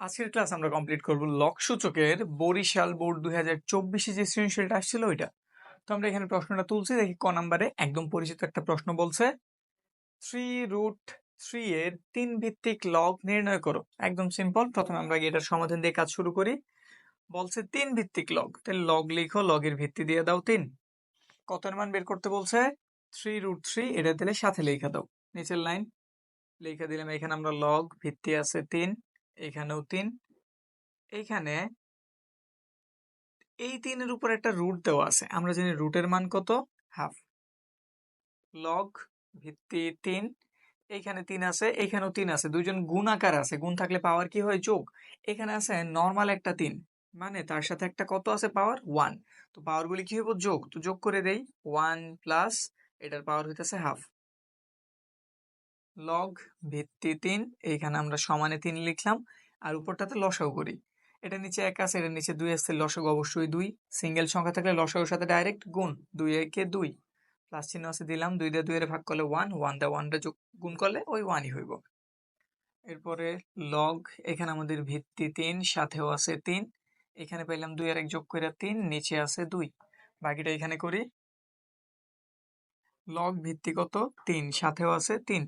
আজকের ক্লাস আমরা কমপ্লিট করব লকসূচকের বরিশাল বোর্ড দুই হাজার চব্বিশে যে সৃজনশীলটা আসছিল ওইটা। তো আমরা এখানে প্রশ্নটা তুলছি, দেখি ক নাম্বারে একদম পরিচিত একটা প্রশ্ন বলছে, থ্রি রুট থ্রি এর তিন ভিত্তিক লগ নির্ণয় করো। একদম সিম্পল প্রথমে আমরা এটার সমাধান দিয়ে কাজ শুরু করি। বলছে, তিন ভিত্তিক লগ তাহলে লগ লিখো, লগের ভিত্তি দিয়ে দাও তিন। কত মান বের করতে বলছে? থ্রি রুট থ্রি, এটা দিলে সাথে লেখা দাও। নিচের লাইন লিখে দিলাম, এখানে আমরা লগ ভিত্তি আছে তিন। এখানেও তিন। এইখানে এই তিনের উপর একটা রুট দেওয়া আছে। আমরা জানি রুটের মান কত? হাফ লগ ভিত্তি তিন। এখানে তিন আছে এখানেও তিন আছে। দুজন গুণ আকার আছে। গুণ থাকলে পাওয়ার কি হয়? যোগ। এখানে আছে নর্মাল একটা তিন। মানে তার সাথে একটা কত আছে? পাওয়ার ওয়ান তো পাওয়ার গুলি কি হইব? যোগ। তো যোগ করে দেই। ওয়ান প্লাস এটার পাওয়ার হইতেছে হাফ লগ ভিত্তি তিন, এইখানে আমরা সমানে তিন লিখলাম, আর উপরটাতে লসাগু করি। এটা নিচে এক আছে এটার নিচে দুই আসছে লসাগু অবশ্যই দুই। সিঙ্গেল সংখ্যা থাকলে লসাগুর সাথে ডাইরেক্ট গুণ দুই একে দুই। প্লাস চিহ্ন আছে দিলাম, দুই দিয়ে দুই এর ভাগ করলে ওয়ান ওয়ান দা ওয়ানটা যোগ, গুণ করলে ওই ওয়ানই হইব। এরপরে লগ এখানে আমাদের ভিত্তি তিন, সাথেও আছে তিন। এখানে পাইলাম দুই আর এক যোগ করে তিন, নিচে আছে দুই। বাকিটা এখানে করি। লগ ভিত্তি কত? তিন, সাথেও আছে তিন।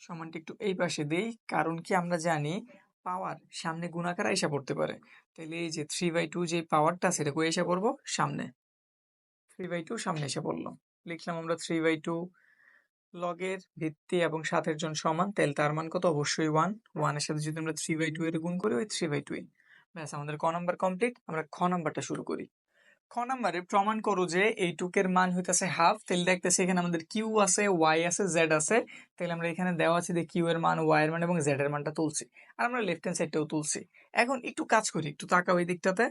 সমানটি একটু এই পাশে দেই। কারণ কি আমরা জানি পাওয়ার সামনে গুণাকার এসে পড়তে পারে। তাহলে এই যে থ্রি বাই টু যে পাওয়ারটা সেটা কই এসে পড়ব সামনে। থ্রি বাই টু সামনে এসে পড়ল লিখলাম আমরা থ্রি বাই টু লগের ভিত্তি এবং সাতের জন সমান তাহলে তার মান কত? অবশ্যই ওয়ান ওয়ানের সাথে যদি আমরা থ্রি বাই টু এর গুণ করি, ওই থ্রি বাই টু ব্যাস, আমাদের ক নাম্বার কমপ্লিট আমরা খ নাম্বারটা শুরু করি। খ নাম্বারে প্রমাণ করো যে এই টুকের মান হইতেছে হাফ তাহলে দেখতেছি এখানে আমাদের কিউ আছে ওয়াই আছে জেড আছে তাহলে আমরা এখানে দেওয়া আছে যে কিউ এর মান ওয়াই এর মান এবং জেড এর মানটা তুলছি। আর আমরা লেফট হ্যান্ড সাইডটাও তুলছি। এখন একটু কাজ করি, একটু তাকাও এই দিকটাতে।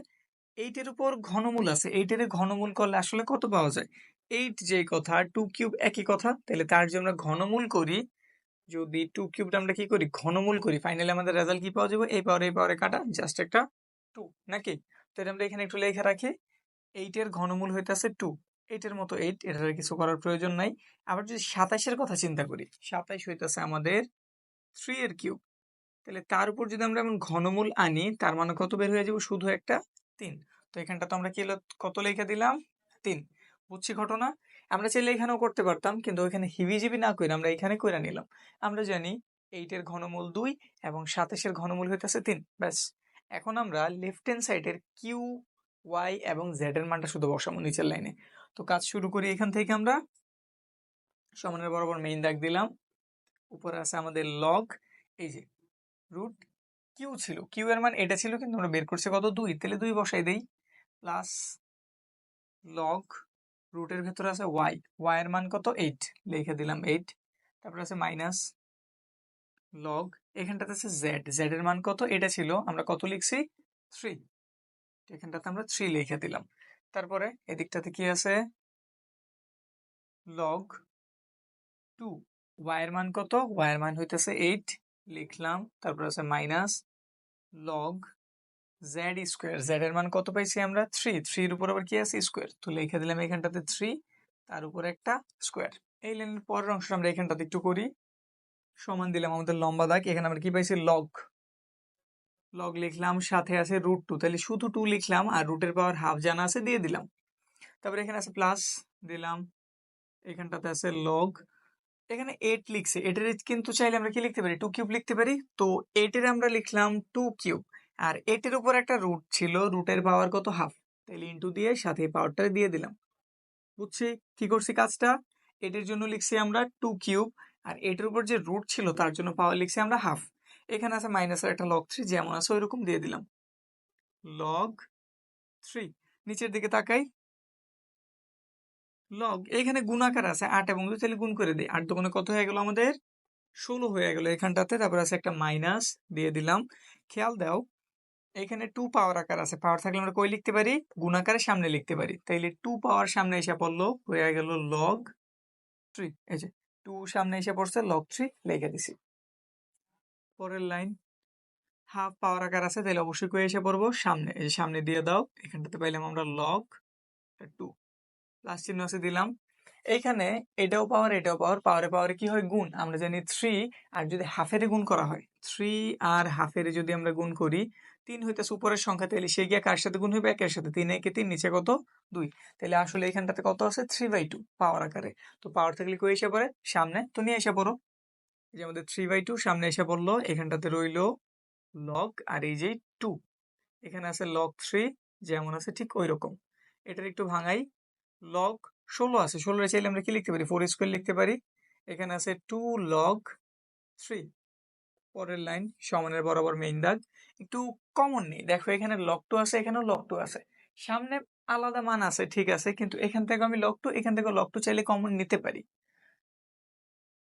এইটের উপর ঘনমূল আছে। এইটের ঘনমূল করলে আসলে কত পাওয়া যায়? এইট যে কথা টু কিউব একই কথা তাহলে তার যে আমরা ঘনমূল করি। যদি টু কিউবটা আমরা কি করি? ঘনমূল করি। ফাইনালি আমাদের রেজাল্ট কি পাওয়া যাবে? এই পাওয়ার এই পাওয়ারে কাটা জাস্ট একটা টু নাকি? তো এটা আমরা এখানে একটু লেখা রাখি। এইটের ঘনমূল হইতেছে টু এইটের মতো এইট এটার কিছু করার প্রয়োজন নাই। আবার যদি সাতাইশের কথা চিন্তা করি সাতাইশ হইতেছে আমাদের থ্রি এর কিউব তাহলে তার উপর যদি আমরা এমন ঘনমূল আনি, তার মানে কত বের হয়ে যাব? শুধু একটা তিন। তো এখানটা তো আমরা কি কত লেখা দিলাম? তিন। বুঝছি ঘটনা? আমরা চাইলে এখানেও করতে পারতাম, কিন্তু ওইখানে হিবিজিবি না করে আমরা এখানে করে নিলাম। আমরা জানি এইটের ঘনমূল দুই এবং সাতাশের ঘনমূল হইতেছে তিন। ব্যাস। এখন আমরা লেফট হ্যান্ড সাইডের কিউ ওয়াই এবং জেড এর মানটা শুধু বসাবো নিচের লাইনে তো কাজ শুরু করি এখান থেকে আমরা। সমানের বরাবর মেইন দাগ দিলাম। উপরে আছে আমাদের লগ এই যে রুট কিউ ছিল। কিউ এর মান এটা ছিল, কিন্তু আমরা বের করছি কত? দুই। তাহলে দুই বসাই দেই। প্লাস লগ রুটের ভেতরে আছে ওয়াই ওয়াই এর মান কত? এইট লিখে দিলাম এইট তারপরে আছে মাইনাস লগ এখানটাতে আছে জেড জেড এর মান কত? এটা ছিল। আমরা কত লিখছি? থ্রি এখানটাতে আমরা থ্রি লিখে দিলাম। তারপরে এদিকটাতে কি আছে? লগ টু ওয়াইয়ের মান কত? ওয়াইয়ের মান হইতেছে এইট লিখলাম। তারপর আছে minus log Z square Z এর মান কত পাইছি আমরা? থ্রি থ্রির উপর আবার কি আছে? স্কোয়ার তো লিখে দিলাম এখানটাতে থ্রি তার উপর একটা স্কোয়ার এই লাইনের পরের অংশটা আমরা এখানটাতে একটু করি। সমান দিলাম আমাদের লম্বা দাগ। এখানে আমরা কি পাইছি? লগ লগ লিখলাম, সাথে আছে রুট টু তাহলে শুধু টু লিখলাম আর রুটের পাওয়ার হাফ জানা আছে, দিয়ে দিলাম। তারপরে এখানে আছে প্লাস দিলাম। এখানটাতে আছে লগ এখানে এইট লিখছে এটার কিন্তু চাইলে আমরা কি লিখতে পারি? টু কিউব লিখতে পারি? তো এটের আমরা লিখলাম টু কিউব আর এটের উপর একটা রুট ছিল রুটের পাওয়ার কত? হাফ তাহলে ইন্টু দিয়ে সাথে পাওয়ারটা দিয়ে দিলাম। বুঝছি? কি করছি কাজটা? এটের জন্য লিখছি আমরা টু কিউব আর এটের উপর যে রুট ছিল, তার জন্য পাওয়ার লিখছি আমরা হাফ এখানে আছে মাইনাসের একটা লগ থ্রি যেমন আছে ওই রকম দিয়ে দিলাম। লগ থ্রি নিচের দিকে তাকাই। লগ এখানে গুণাকার আছে আট এবং দুই, তাহলে গুণ করে দিই। আট দোকানে কত হয়ে গেল আমাদের? ষোলো হয়ে গেল এখানটাতে, তারপর আছে একটা মাইনাস দিয়ে দিলাম। খেয়াল দাও, এখানে টু পাওয়ার আকার আছে। পাওয়ার থাকলে আমরা কই লিখতে পারি? গুণাকারের সামনে লিখতে পারি। তাইলে টু পাওয়ার সামনে এসে পড়ল, হয়ে গেল লগ থ্রি এই যে টু সামনে এসে পড়ছে লগ থ্রি লিখে দিছি। পরের লাইন। হাফ পাওয়ার আকার আছে তাহলে অবশ্যই কয়ে এসে পড়ব। সামনে, এই সামনে দিয়ে দাও, এখানটাতে পাইলাম আমরা লগ টু প্লাস চিহ্ন আছে দিলাম। এইখানে এটাও পাওয়ার এটাও পাওয়ার পাওয়ারে পাওয়ারে কি হয়? গুণ। আমরা জানি থ্রি আর যদি হাফের গুণ করা হয় থ্রি আর হাফের যদি আমরা গুণ করি, তিন হইতে উপরের সংখ্যা তাহলে সে গিয়ে কার সাথে গুণ হইবে? একের সাথে। তিন একে তিন, নিচে কত? দুই। তাহলে আসলে এখানটাতে কত আছে? থ্রি বাই টু পাওয়ার আকারে। তো পাওয়ার থাকলে কই এসে পড়ে, সামনে। তো নিয়ে এসে পড়ো। যে আমাদের থ্রি বাই টু সামনে এসে পড়ল, এখানটাতে রইল লগ আর এই যে টু এখানে আছে লগ থ্রি যেমন আছে ঠিক ওই রকম এটার একটু ভাঙাই। লগ ষোলো আছে, ষোলো চাইলে আমরা কি লিখতে পারি? ফোর স্কোয়ার লিখতে পারি। এখানে আছে টু লগ থ্রি পরের লাইন সমানের বরাবর মেইন দাগ। একটু কমন নেই। দেখো এখানে লক টু আছে, এখানেও লক টু আছে। সামনে আলাদা মান আছে, ঠিক আছে। কিন্তু এখান থেকে আমি লক টু এখান থেকে লক টু চাইলে কমন নিতে পারি।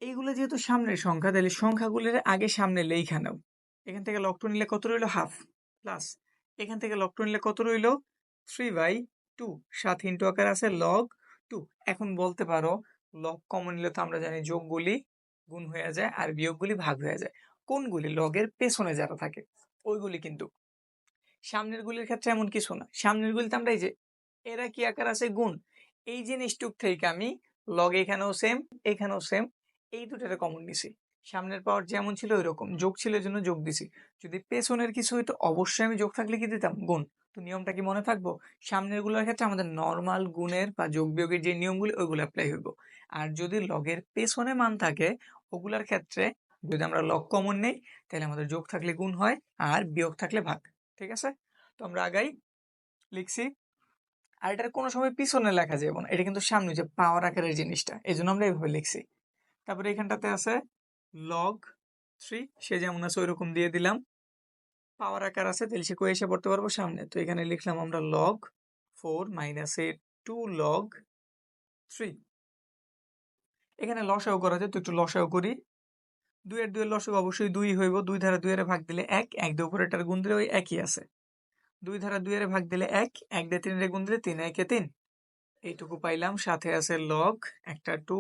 এইগুলো যেহেতু সামনের সংখ্যা, তাহলে সংখ্যাগুলির আগে সামনে লেখা নাও। এখান থেকে লক টু নিলে কত রইল? Half plus. এখান থেকে লক টু নিলে কত রইল? Three by two. সাত ইন্টু আকার আছে লগ টু। এখন বলতে পারো, লগ কমন নিলে তো আমরা জানি যোগগুলি গুণ হয়ে যায় আর বিয়োগগুলি ভাগ হয়ে যায়। কোনগুলি? লগের পেছনে যারা থাকে, ওইগুলি কিন্তু। সামনের গুলির ক্ষেত্রে এমন কিছু না। সামনের গুলিতে আমরা এই যে, এরা কি আকার আছে? গুণ। এই জিনিসটুক থেকে আমি লগ এখানেও সেম এখানেও সেম এই দুটারে কমন নিছি। সামনের পাওয়ার যেমন ছিল ওই রকম যোগ ছিল জন্য যোগ দিছি। যদি পেছনের কিছু হইতো, অবশ্যই আমি যোগ থাকলে কি দিতাম? গুণ। তো নিয়মটা কি মনে থাকব? সামনেরগুলোর ক্ষেত্রে আমাদের নর্মাল গুণের বা যোগ বিয়োগের যে নিয়মগুলি, ওইগুলো অ্যাপ্লাই হইব। আর যদি লগের পেছনে মান থাকে, ওগুলার ক্ষেত্রে যদি আমরা লগ কমন নেই, তাহলে আমাদের যোগ থাকলে গুণ হয় আর বিয়োগ থাকলে ভাগ। ঠিক আছে? তো আমরা আগাই, লিখছি, আর এটার কোনো সময় পিছনে লেখা যাবে না। এটা কিন্তু সামনে যে পাওয়ার আকারের জিনিসটা, এই জন্য আমরা এইভাবে লিখছি। তারপরে এখানটাতে আছে লগ থ্রি সে যেমন আছে ওই রকম দিয়ে দিলাম। পাওয়ার আকার আছে, তাহলে সে কয়ে এসে পড়তে পারব? সামনে। তো এখানে লিখলাম আমরা লগ ফোর মাইনাসে টু লগ থ্রি এখানে লসাও করা যায় তো একটু লসাও করি। দুইয়ের দুইয়ের লসক অবশ্যই দুই হইব। দুই ধারা দুইয়ের ভাগ দিলে এক এক দিয়ে উপরেটার গুণ দিলে ওই একই আছে। দুই ধারা দুইয়ের ভাগ দিলে এক এক দিয়ে তিনের গুণ দিলে তিন, একে তিন। এইটুকু পাইলাম। সাথে আছে লগ একটা টু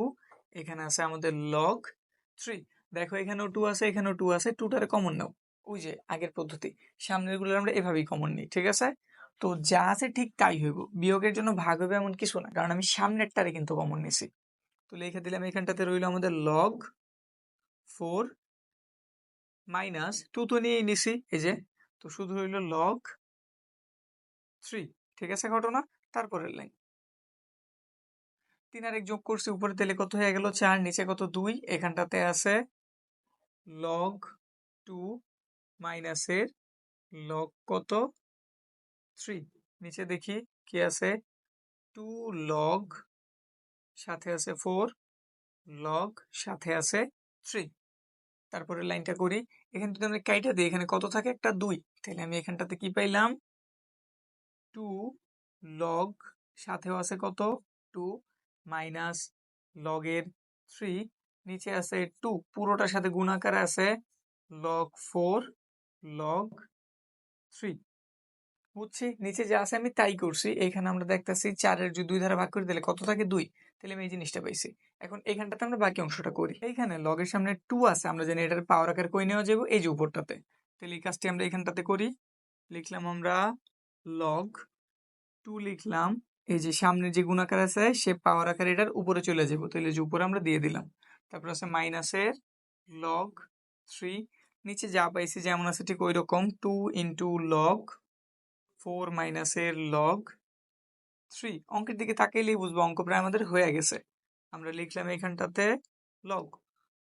এখানে আছে আমাদের লগ থ্রি দেখো এখানেও টু আছে, এখানেও টু আছে টুটারে কমন নাও। ওই যে আগের পদ্ধতি সামনেরগুলো আমরা এভাবেই কমন নিই, ঠিক আছে? তো যা আছে ঠিক তাই হইব, বিয়োগের জন্য ভাগ হবে এমন কিছু না, কারণ আমি সামনেরটারে কিন্তু কমন নিছি। তো লিখে দিলাম, এখানটাতে রইল আমাদের লগ ফোর মাইনাস টু তো নিয়েই নিছি, এই যে। তো শুধু হইল লগ থ্রি ঠিক আছে ঘটনা? তারপরের লাইন তিন আর এক যোগ করছি, উপরে তেলে কত হয়ে গেল চার, নিচে কত দুই, এখানটাতে আছে লগ টু মাইনাসের লগ কত? থ্রি নিচে দেখি কি আছে? টু লগ সাথে আছে ফোর লগ সাথে আছে থ্রি তারপরে লাইনটা করি, এখানে যদি আমরা কাইটা দিই, এখানে কত থাকে? একটা দুই, তাহলে আমি এখানটাতে কি পাইলাম? টু লগ সাথেও আছে কত? টু মাইনাস লগের থ্রি নিচে আছে টু পুরোটার সাথে গুণাকারে আছে লগ ফোর লগ থ্রি বুঝছি? নিচে যা আছে আমি তাই করছি। এখানে আমরা দেখতেছি চারের যদি দুই ধারা ভাগ করে দিলে কত থাকে দুই? তাহলে আমি এই জিনিসটা পাইছি। এখন এখানটাতে আমরা বাকি অংশটা করি। এইখানে লগের সামনে টু আছে, আমরা জানি এটার পাওয়ার আকার কই নেওয়া যাব? এই যে উপরটাতে। তাহলে এই কাজটি আমরা এখানটাতে করি। লিখলাম আমরা লগ টু লিখলাম এই যে সামনে যে গুণাকার আছে, সে পাওয়ার আকার এটার উপরে চলে যাব। তাহলে যে উপরে আমরা দিয়ে দিলাম। তারপর আছে মাইনাসের লগ থ্রি নিচে যা পাইছি যেমন আছে ঠিক ওই রকম টু ইন্টু লগ ফোর মাইনাসের লগ থ্রি অঙ্কের দিকে তাকাইলেই বুঝব অঙ্ক প্রায় আমাদের হয়ে গেছে। আমরা লিখলাম এখানটাতে লগ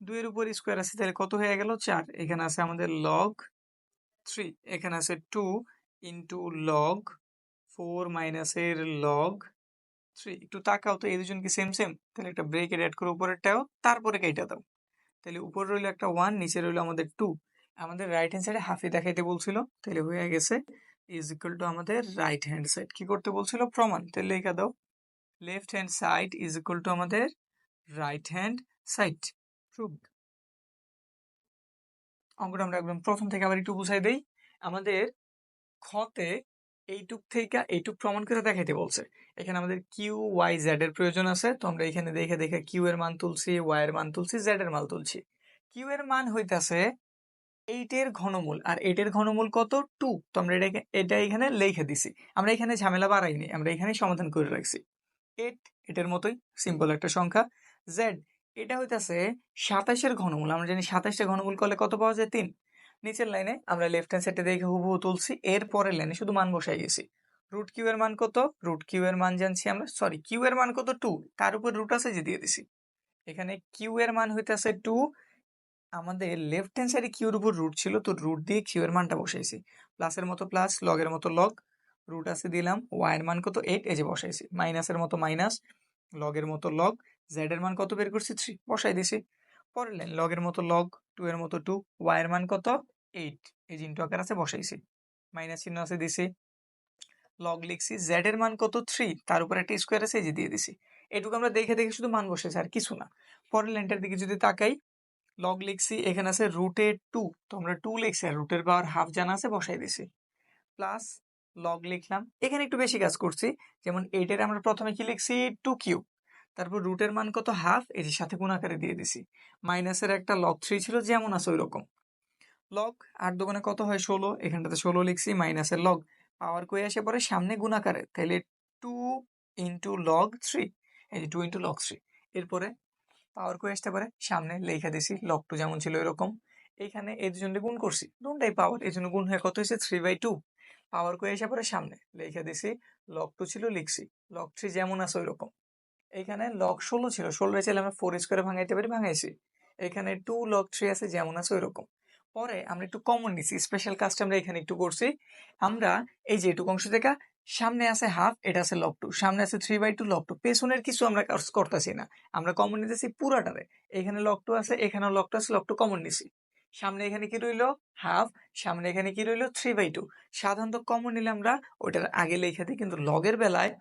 দুইয়ের উপর স্কোয়ার আছে, তাহলে কত হয়ে গেল? চার। এখানে আছে আমাদের লগ থ্রি এখানে আছে টু ইন্টু লগ ফোর মাইনাসের লগ থ্রি একটু তাকাও তো, এই দুজন কি সেম সেম তাহলে একটা ব্রেকের অ্যাড করে উপরেরটাও তারপরে কেটে দাও। তাহলে উপরে রইল একটা ওয়ান নিচে রইল আমাদের টু আমাদের রাইট হ্যান্ড সাইডে হাফি দেখাইতে বলছিল, তাহলে হয়ে গেছে ইজ ইকুয়াল টু আমাদের রাইট হ্যান্ড সাইড কি করতে বলছিল? প্রমাণ। তাহলে লেখা দাও left hand side is equal to আমাদের রাইট হ্যান্ড সাইড প্রুভড অঙ্কটা আমরা একদম প্রথম থেকে আবার একটু বুঝাই দেই। আমাদের খতে এইটুক থেকে এইটুক প্রমাণ করে দেখাইতে বলছে। এখানে আমাদের কিউ ওয়াই জেড এর প্রয়োজন আছে। তো আমরা এখানে দেখে দেখে কিউ এর মান তুলছি ওয়াই এর মান তুলছি জেড এর মান তুলছি। কিউ এর মান হইতাছে এইটের ঘনমূল। আর এইটের ঘনমূল কত? টু তো আমরা এটা এটা এখানে লিখে দিছি। আমরা এখানে ঝামেলা বাড়াইনি। আমরা এখানে সমাধান করে রাখছি। এইট এটার মতোই সিম্পল একটা সংখ্যা। জেড এটা হইতাছে সাতাশের ঘনমূল। আমরা জানি সাতাশটা ঘনমূল করলে কত পাওয়া যায়? তিন নিচের লাইনে আমরা লেফট হ্যান্ড সাইডে দেখে হুবহু তুলছি। এর পরের লাইনে শুধু মান বসাই গেছি। রুট কিউ এর মান কত? রুট কিউ এর মান জানছি আমরা। সরি কিউ এর মান কত? টু তার উপর রুট আছে যে দিয়ে দিছি। এখানে কিউ এর মান হইতেছে টু আমাদের লেফট হ্যান্ড সাইডে কিউর উপর রুট ছিল, তো রুট দিয়ে কিউ এর মানটা বসাইছি। প্লাসের মতো প্লাস লগের মতো লগ রুট আছে দিলাম। ওয়াই এর মান কত? এইট এই যে বসাইছি। মাইনাসের মতো মাইনাস লগের মতো লগ জেড এর মান কত? বের করছি থ্রি বসাই দিছি। পরের লাইন লগের মতো লগ টু এর মতো টু ওয়াই এর মান কত? এইট এই যে ইন্টু আকার আছে, বসাইছি। মাইনাস চিহ্ন আছে, দিছি। লগ লিখছি জেড এর মান কত? থ্রি তার উপর একটা স্কোয়ার আছে, এই যে দিয়ে দিছি। এটুকু আমরা দেখে দেখে শুধু মান বসেছি আর কিছু না। পরের লাইনটার দিকে যদি তাকাই লগ লিখছি, এখানে আছে রুটে টু তো আমরা টু লিখছি, আর রুটের পাওয়ার হাফ জানা আছে, বসাই দিছি। প্লাস লগ লিখলাম, এখানে একটু বেশি কাজ করছি। যেমন এইটার আমরা প্রথমে কি লিখছি? টু কিউ তারপর রুটের মান কত? হাফ যে সাথে গুণাকারে দিয়ে দিছি। মাইনাসের একটা লগ থ্রি ছিল, যেমন আছে ওই রকম লগ আট দোকানে কত হয়? ষোলো। এখানটাতে ষোলো লিখছি, মাইনাসের লগ পাওয়ার কয়ে আসে পরে? সামনে গুণাকারে। তাহলে টু ইন্টু লগ থ্রি এই যে টু ইন্টু লগ থ্রি এরপরে পাওয়ার কয়ে আসতে পারে? সামনে লেখা দিছি লগ টু যেমন ছিল এরকম। এইখানে এই দুজনকে গুণ করছি। দুটাই পাওয়ার এই জন্য গুণ হয়ে কত হয়েছে? থ্রি বাই টু পাওয়ার কয়ে এসে পরে? সামনে লেখা দিছি লগ টু ছিল লিখছি। লগ থ্রি যেমন আছে ওই রকম এখানে লগ ষোলো ছিল। ষোলো চাইলে আমরা ফোর স্কোয়ারে ভাঙাইতে পারি? ভাঙাইছি। এখানে টু লগ থ্রি আছে যেমন আছে ওই রকম পরে আমরা একটু কমন নিছি স্পেশাল কাজটা আমরা এখানে একটু করছি। আমরা এই যে এটুকু অংশ থেকে সামনে আছে হাফ এটা আছে লগ টু সামনে আছে three by two log two পেছনের কিছু আমরা কাজ করতেছি না। আমরা কমন নিতেছি পুরাটারে। এখানে লগ টু আছে, এখানেও লগ টু আছে লগ টু কমন নিছি। সামনে এখানে কি রইল? হাফ সামনে এখানে কি রইল? থ্রি বাই টু সাধারণত কমন নিলে আমরা ওইটার আগে লেখা দিই, কিন্তু লগের বেলায়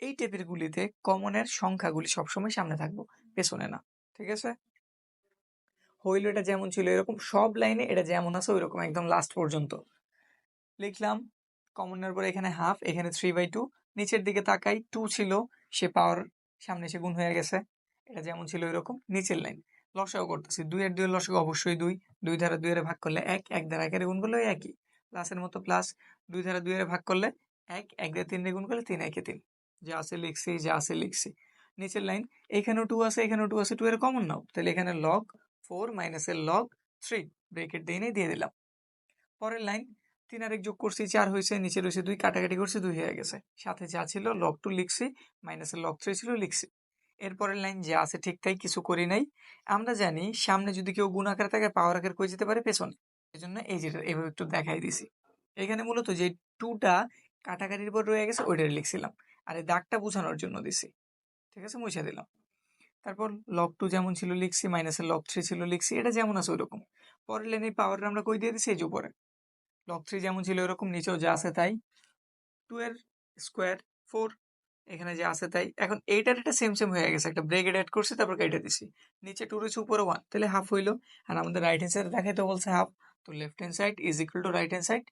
এই টেপের গুলিতে কমনের সংখ্যাগুলি সবসময় সামনে থাকব, পেছনে না। ঠিক আছে? হইল এটা যেমন ছিল, এরকম সব লাইনে এটা যেমন আছে, ওইরকম একদম লাস্ট পর্যন্ত। লিখলাম কমনের পরে এখানে হাফ এখানে থ্রি বাই টু নিচের দিকে তাকাই টু ছিল, সে পাওয়ার সামনে এসে গুণ হয়ে গেছে, এটা যেমন ছিল এরকম নিচের লাইন লসাও করতেছি, দুই আর দুই লসাগু অবশ্যই দুই দুই ধারা দুই ভাগ করলে এক এক ধারা একের গুণ করলে একই। প্লাসের মতো প্লাস দুই ধারা দুই ভাগ করলে এক এক দিয়ে তিন গুণ করলে তিন, একে তিন। যা আছে লিখছি, যা আছে লিখছি। নিচের লাইন এখানেও টু আছে, এখানেও টু আছে টু এর কমন নাও। তাহলে এখানে লগ ফোর মাইনাসের লগ থ্রি। ব্রেকেট দিয়ে দিয়ে দিলাম। পরের লাইন, তিন আর এক যোগ করছি, চার হয়েছে, নিচে রয়েছে দুই, কাটাকাটি করছি, দুই হয়ে গেছে। সাথে যা ছিল লগ টু লিখছি মাইনাসের লগ থ্রি ছিল, লিখছি। এরপরের লাইন, যা আছে ঠিক তাই কিছু করি নাই। আমরা জানি, সামনে যদি কেউ গুণ আকারে থাকে পাওয়ার আকার কই যেতে পারে? পেছনে। এই জন্য এই যেটা এভাবে একটু দেখাই দিছি। এখানে মূলত যে টুটা কাটাকাটির পর রয়ে গেছে ওইটা লিখছিলাম। আর এই দাগটা বোঝানোর জন্য দিছি। ঠিক আছে? মুছে দিলাম। তারপর লগ টু যেমন ছিল লিখছি মাইনাসের লগ থ্রি ছিল লিখছি, এটা যেমন আছে ওইরকম। পরের লাইনে পাওয়ারটা আমরা কই দিয়ে দিছি? এই যে উপরে। লগ থ্রি যেমন ছিল এরকম নিচেও যা আছে তাই। টু এর স্কোয়ার ফোর এখানে যা আছে তাই। এখন এইটার একটা সেম সেম হয়ে গেছে। একটা ব্রেকেট অ্যাড করছি, তারপর কেটে দিছি। নিচে টু রয়েছে, উপরে ওয়ান তাহলে হাফ হইল। আর আমাদের রাইট হ্যান্ড সাইড দেখাই তো বলছে হাফ তো left hand side is equal to right hand side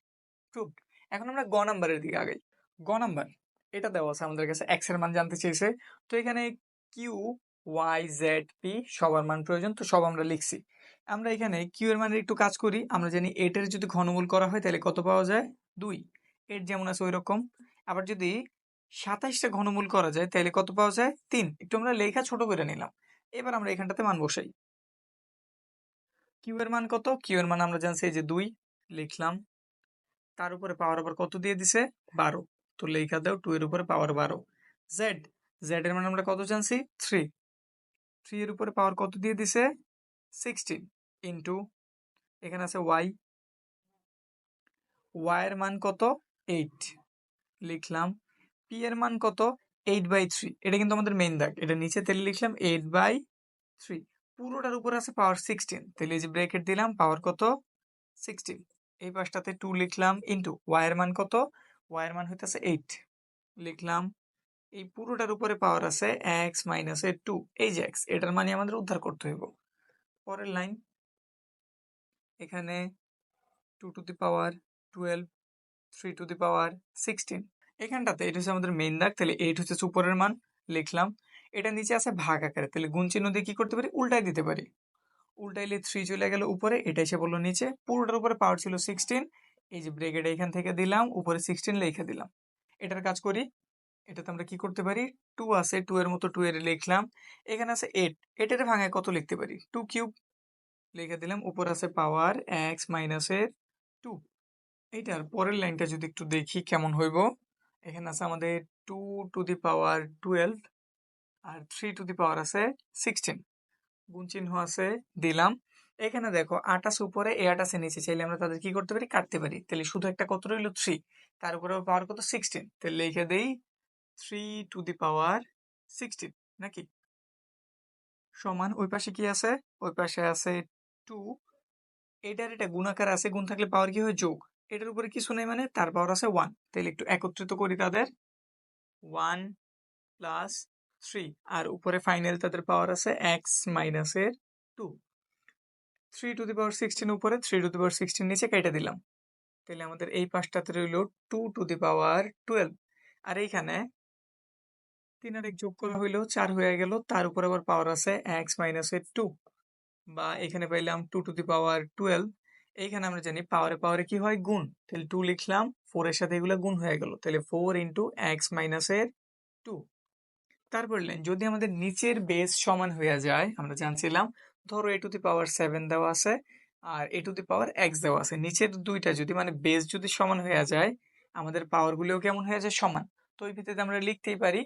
proved এখন আমরা গ নাম্বারের দিকে আগাই। গ নাম্বার এটা দেওয়া আছে আমাদের কাছে। এক্সের মান জানতে চেয়েছে তো এখানে কিউ ওয়াই জেড পি সবার মান প্রয়োজন, তো সব আমরা লিখছি। আমরা এখানে কিউ এর মানের একটু কাজ করি। আমরা জানি এটের যদি ঘনমূল করা হয়, তাহলে কত পাওয়া যায়? দুই। এট যেমন আছে ওই রকম আবার যদি সাতাইশটা ঘনমূল করা যায়, তাহলে কত পাওয়া যায়? তিন। একটু আমরা লেখা ছোট করে নিলাম। এবার আমরা এখানটাতে মান বসাই। কিউ এর মান কত? কিউ এর মান আমরা জানছি এই যে দুই। লিখলাম। তার উপরে পাওয়ার আবার কত দিয়ে দিছে? বারো। তো লেখা দাও টু এর উপরে পাওয়ার বারো। জেড জেড এর মান আমরা কত জানছি? থ্রি থ্রি এর উপরে পাওয়ার কত দিয়ে দিছে? সিক্সটিন ইন্টু এখানে আছে ওয়াই ওয়াই এর মান কত? এইট লিখলাম পি এর মান কত? এইট বাই থ্রি এটা কিন্তু আমাদের মেইন দাগ, এটা নিচে তেলে লিখলাম এইট বাই থ্রি পুরোটার উপরে আছে পাওয়ার সিক্সটিন এই যে ব্রেকেট দিলাম পাওয়ার কত? সিক্সটিন এই পাশটাতে টু লিখলাম ইন্টু ওয়াই এর মান কত? ওয়াই এর মান হইতেছে এইট লিখলাম এই পুরোটার উপরে পাওয়ার আছে এক্স মাইনাস এ টু এই যে এক্স এটার মানে আমাদের উদ্ধার করতে হইব। পরের লাইন এখানে two to the power twelve three to the power sixteen এখানটাতে এটা হচ্ছে আমাদের মেইন দাগ, তাহলে এইট হচ্ছে উপরের মান, লিখলাম। এটা নিচে আছে ভাগ আকারে, তাহলে গুণ চিহ্ন দিয়ে কি করতে পারি? উল্টাই দিতে পারি। উল্টাইলে থ্রি চলে গেল উপরে, এটা এসে বলল নিচে। পুরোটার উপরে পাওয়ার ছিল সিক্সটিন এই যে ব্রেকেট এখান থেকে দিলাম, উপরে সিক্সটিন লিখে দিলাম। এটার কাজ করি এটাতে আমরা কি করতে পারি? টু আছে টু এর মতো টু এর লিখলাম। এখানে আছে এইট এটার ভাঙায় কত লিখতে পারি? টু কিউব লিখে দিলাম। উপর আছে পাওয়ার এক্স মাইনাসের টু এইটার পরের লাইনটা যদি একটু দেখি কেমন হইব? এখানে আছে আমাদের two to the power twelve R three to the power আছে সিক্সটিন গুণ চিহ্ন আছে, দিলাম। এখানে দেখো, আট আছে উপরে, এ আট আছে নিচে। চাইলে আমরা তাদের কি করতে পারি? কাটতে পারি। তাহলে শুধু একটা কত রইল? থ্রি তার উপরে পাওয়ার কত? সিক্সটিন তাহলে লিখে দেই three to the power sixteen নাকি? সমান ওই পাশে কি আছে? ওই পাশে আছে টু এটার এটা গুণাকার আছে, গুণ থাকলে পাওয়ার কি হয়? যোগ। এটার উপরে কিছু নেই মানে তার পাওয়ার আছে ওয়ান তাহলে একটু একত্রিত করি তাদের। ওয়ান প্লাস থ্রি আর উপরে ফাইনাল তাদের পাওয়ার আছে এক্স মাইনাসের two three to the power sixteen উপরে three to the power sixteen নিচে কেটে দিলাম। তাহলে আমাদের এই পাশটাতে রইল two to the power twelve আর এইখানে তিন আর এক যোগ করা হইলেও চার হয়ে গেল, তার উপর আবার পাওয়ার আছে এক্স মাইনাস মাইনাসের টু বা এখানে পাইলাম two to the power twelve এইখানে আমরা জানি পাওয়ারে পাওয়ারে কি হয়? গুণ। তাহলে টু লিখলাম ফোর এর সাথে এগুলো গুণ হয়ে গেল। তাহলে ফোর ইন্টু এক্স মাইনাসের টু তারপর লাইন যদি আমাদের নিচের বেস সমান হয়ে যায়, আমরা জানছিলাম, ধরো এ টু দি পাওয়ার সেভেন দেওয়া আছে আর এ টু দি পাওয়ার এক্স দেওয়া আছে। নিচের দুইটা যদি মানে বেস যদি সমান হয়ে যায়, আমাদের পাওয়ারগুলোও কেমন হয়ে যায়? সমান। তো ওই ভিত্তিতে আমরা লিখতেই পারি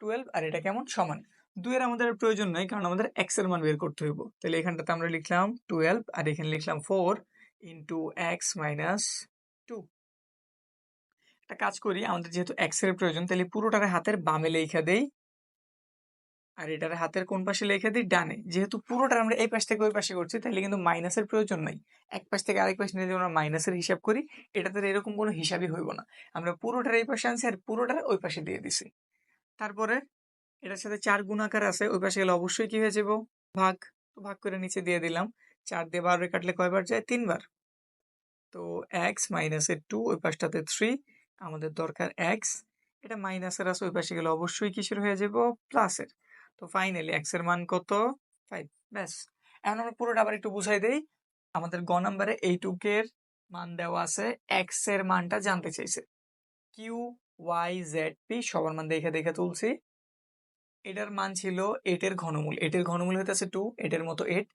টুয়েলভ আর এটা কেমন? সমান। দুইয়ের আমাদের প্রয়োজন নাই, কারণ আমাদের এক্সের মান বের করতে হইব। তাহলে এখানটাতে আমরা লিখলাম টুয়েলভ আর এখানে লিখলাম four into X minus two একটা কাজ করি, আমাদের যেহেতু এক্সের প্রয়োজন, তাহলে পুরোটারে হাতের বামে লেখা দেই। আর এটার হাতের কোন পাশে লেখা দিই? ডানে। যেহেতু পুরোটা আমরা এই পাশ থেকে ওই পাশে করছি, তাহলে কিন্তু মাইনাসের প্রয়োজন নাই। এক পাশ থেকে আরেক পাশে নিয়ে যদি আমরা মাইনাসের হিসাব করি, এটাতে এরকম কোনো হিসাবই হইব না। আমরা পুরোটার এই পাশে আনছি আর পুরোটার ওই পাশে দিয়ে দিছি। তারপরে এটার সাথে চার গুণাকার আছে, ওই পাশে গেলে অবশ্যই কি হয়ে যাব? ভাগ। তো ভাগ করে নিচে দিয়ে দিলাম। চার দিয়ে বারো কাটলে কয়বার যায়? তিনবার। তো এক্স মাইনাসের টু ওই পাশটাতে থ্রি আমাদের দরকার এক্স এটা মাইনাসের আছে, ওই পাশে গেলে অবশ্যই কিসের হয়ে যাব? প্লাসের তো ফাইনালি এক্সের মান কত? ফাইভ ব্যাস। এখন আমরা পুরোটা আবার একটু বুঝাই দেই। আমাদের গ নাম্বারে এইটুকের মান দেওয়া আছে এক্সের মানটা জানতে চাইছে। কিউ ওয়াই জেড পি সবার মান দেখে দেখে তুলছি। এটার মান ছিল এইট এর ঘনমূল। এইট এর ঘনমূল হইতেছে টু এর মতো এইট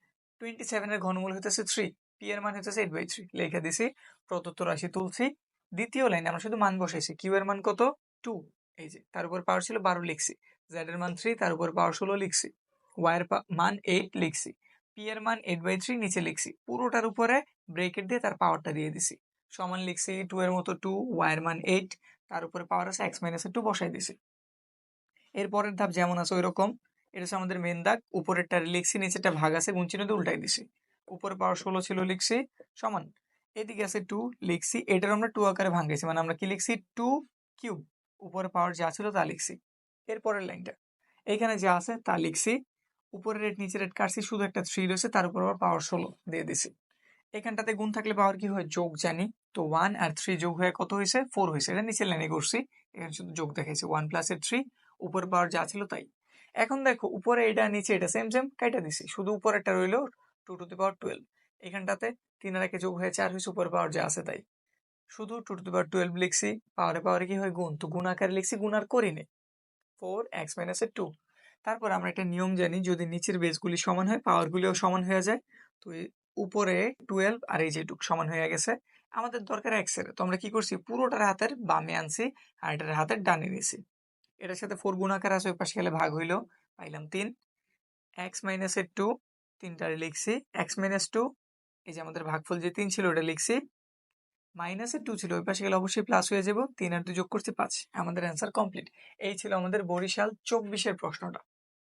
টোয়েন্টি সেভেন এর ঘনমূল হইতেছে থ্রি পি এর মান হইতেছে এইট বাই থ্রি লিখে দিছি, প্রদত্ত রাশি তুলছি। দ্বিতীয় লাইনে আমরা শুধু মান বসাইছি। কিউ এর মান কত? টু এই যে, তার উপর পাওয়ার ছিল বারো লিখছি। জেড এর মান থ্রি তার উপর পাওয়ার ষোলো লিখছি। ওয়াই এর মান এইট লিখছি। পি এর মান এইট বাই থ্রি নিচে লিখছি। পুরোটার উপরে ব্রেকেট দিয়ে তার পাওয়ারটা দিয়ে দিছি। সমান লিখছি টু এর মতো টু ওয়াই এর মান এইট তার উপরে পাওয়ার আছে এক্স মাইনাসের টু বসাই দিছি এর পরের ধাপ যেমন আছে ওই রকম এটা হচ্ছে আমাদের মেন দাগ, উপরেরটা লিখছি, নিচেরটা ভাগ আছে গুণ চিহ্ন দিয়ে উল্টাই দিছি। উপরে পাওয়ার ষোলো ছিল লিখছি, সমান। এদিকে আছে টু লিখছি, এটার আমরা টু আকারে ভাঙেছি মানে আমরা কি লিখছি? টু কিউব উপরে পাওয়ার যা ছিল তা লিখছি। এরপরের লাইনটা, এখানে যা আছে তা লিখছি, উপরের রেট নিচের রেট কাটছি, শুধু একটা থ্রি রয়েছে, তার উপর আবার পাওয়ার ষোলো দিয়ে দিছি। এখানটাতে গুণ থাকলে পাওয়ার কি হয়? যোগ জানি। তো ওয়ান আর থ্রি যোগ হয়ে কত হয়েছে? ফোর হয়েছে। এটা নিচের লাইনে করছি। এখানে শুধু যোগ দেখাইছে। ওয়ান প্লাসের থ্রি উপর পাওয়ার যা ছিল তাই। এখন দেখো, উপরে এটা, নিচে এটা সেম সেম কাইটা দিছি। শুধু উপরেরটা রইল two to the power twelve এখানটাতে তিন আর একে যোগ হয়ে চার হয়েছে, উপর পাওয়ার যা আছে তাই। শুধু two to the power twelve লিখছি। পাওয়ারে পাওয়ারে কি হয়? গুণ। তো গুণ আকারে লিখছি, গুণ আর করিনি ফোর এক্স মাইনাসের টু তারপর আমরা একটা নিয়ম জানি, যদি নিচের বেসগুলি সমান হয় পাওয়ারগুলিও সমান হয়ে যায়। তো উপরে টুয়েলভ আর এই যে যেটুক সমান হয়ে গেছে, আমাদের দরকার এক্সের তো আমরা কি করছি? পুরোটার হাতের বামে আনছি আর এটার হাতের ডানে নিয়েছি। এটার সাথে ফোর গুণাকার আছে, ওই পাশে গেলে ভাগ হইল, পাইলাম তিন। এক্স মাইনাসের টু তিনটারে লিখছি। এক্স মাইনাস টু এই যে আমাদের ভাগফল যে তিন ছিল, ওটা লিখছি। মাইনাসের টু ছিল, ওই পাশে গেলে অবশ্যই প্লাস হয়ে যাব। তিন আর দুই যোগ করছি পাঁচ। আমাদের অ্যান্সার কমপ্লিট এই ছিল আমাদের বরিশাল চব্বিশের প্রশ্নটা।